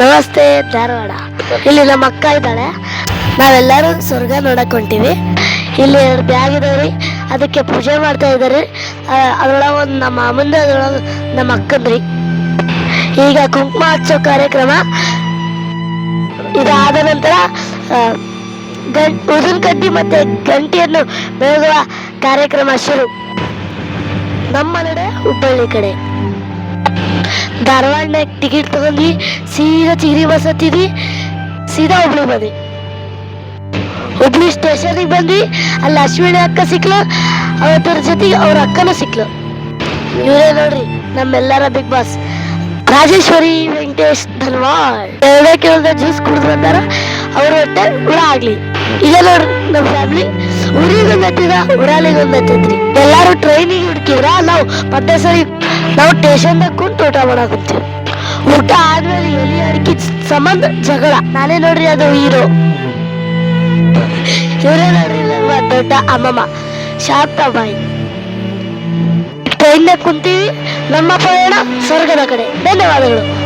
ನಮಸ್ತೆ, ಧಾರವಾಡ. ಇಲ್ಲಿ ನಮ್ಮ ಅಕ್ಕ ಇದ್ದಾಳೆ. ನಾವೆಲ್ಲರೂ ಸ್ವರ್ಗ ನೋಡಕ್ ಹೊಂಟಿವಿ. ಇಲ್ಲಿ ಎರಡು ಬ್ಯಾಗ್ ಇದಾವ್ರಿ. ಅದಕ್ಕೆ ಪೂಜೆ ಮಾಡ್ತಾ ಇದ್ದಾರೆ ಅದ್ರೊಳಗೆ ಒಂದು ನಮ್ಮ ಮುಂದೆ ಅದ್ರೊಳಗೆ ನಮ್ಮ ಅಕ್ಕಂದ್ರಿ. ಈಗ ಕುಂಕುಮ ಹಚ್ಚೋ ಕಾರ್ಯಕ್ರಮ ಇದಾದ ನಂತರ ಗಂ, ಉದಿನ ಕಡ್ಡಿ ಮತ್ತೆ ಗಂಟೆಯನ್ನು ಬೆಳಗುವ ಕಾರ್ಯಕ್ರಮ ಶುರು. ನಮ್ಮ ನಡೆ ಹುಬ್ಬಳ್ಳಿ ಕಡೆ. ಧಾರವಾಡನಾಗ ಟಿಕೆಟ್ ತಗೊಂಡ್ವಿ. ಸೀದಾ ಚಿಗರಿ ಬಸ್ ಹತ್ತಿದ್ವಿ. ಸೀದಾ ಹುಬ್ಳಿ ಬಂದ್ವಿ. ಹುಬ್ಳಿ ಸ್ಟೇಷನಿಗೆ ಬಂದ್ವಿ. ಅಲ್ಲಿ ಅಶ್ವಿನಿ ಅಕ್ಕ ಸಿಕ್ಲು. ಅವತ್ತರ ಜೊತೆಗೆ ಅವ್ರ ಅಕ್ಕನೂ ಸಿಕ್ಲು. ಇವರೇ ನೋಡ್ರಿ, ನಮ್ಮೆಲ್ಲರ ಬಿಗ್ ಬಾಸ್ ರಾಜೇಶ್ವರಿ ವೆಂಕಟೇಶ್ ಧನ್ವಾಡ್ ಎರಡೇ ಕೇಳಿದ ಜ್ಯೂಸ್ ಕುಡಿದು ಬಂದಾರ. ಅವ್ರ ಹೊಟ್ಟೆ ಹುಳ ಆಗ್ಲಿ. ಈಗ ನೋಡ್ರಿ ನಮ್ಮ ಫ್ಯಾಮಿಲಿ ಊರಿಗೆ ಒಂದು ಹತ್ತಿದ ಉಡಾಲಿಗೆ ಒಂದು ಹತ್ತೈತ್ರಿ ಎಲ್ಲಾರು ಟ್ರೈನಿಗೆ ಹುಡುಕಿದ್ರ, ನಾವು ಮತ್ತೆ ಸರಿ ನಾವು ಸ್ಟೇಷನ್ದಾಗ ಕುಂತು ಊಟ ಮಾಡಾಕತ್ತೀವಿ. ಊಟ ಆದ್ಮೇಲೆ ಎಲಿ ಅಡಿಕೆ ಸಂಬಂಧ, ಜಗಳ. ನಾನೇ ನೋಡ್ರಿ ಅದು ಹೀರೋ. ಇವರೇ ನೋಡ್ರಿ ದೊಡ್ಡ ಅಮ್ಮಮ್ಮ ಶಾಂತ ಬಾಯಿ ಟ್ರೈನ್ ಕುಂತೀವಿ, ನಮ್ಮ ಪಯಣ ಸ್ವರ್ಗದ ಕಡೆ. ಧನ್ಯವಾದಗಳು.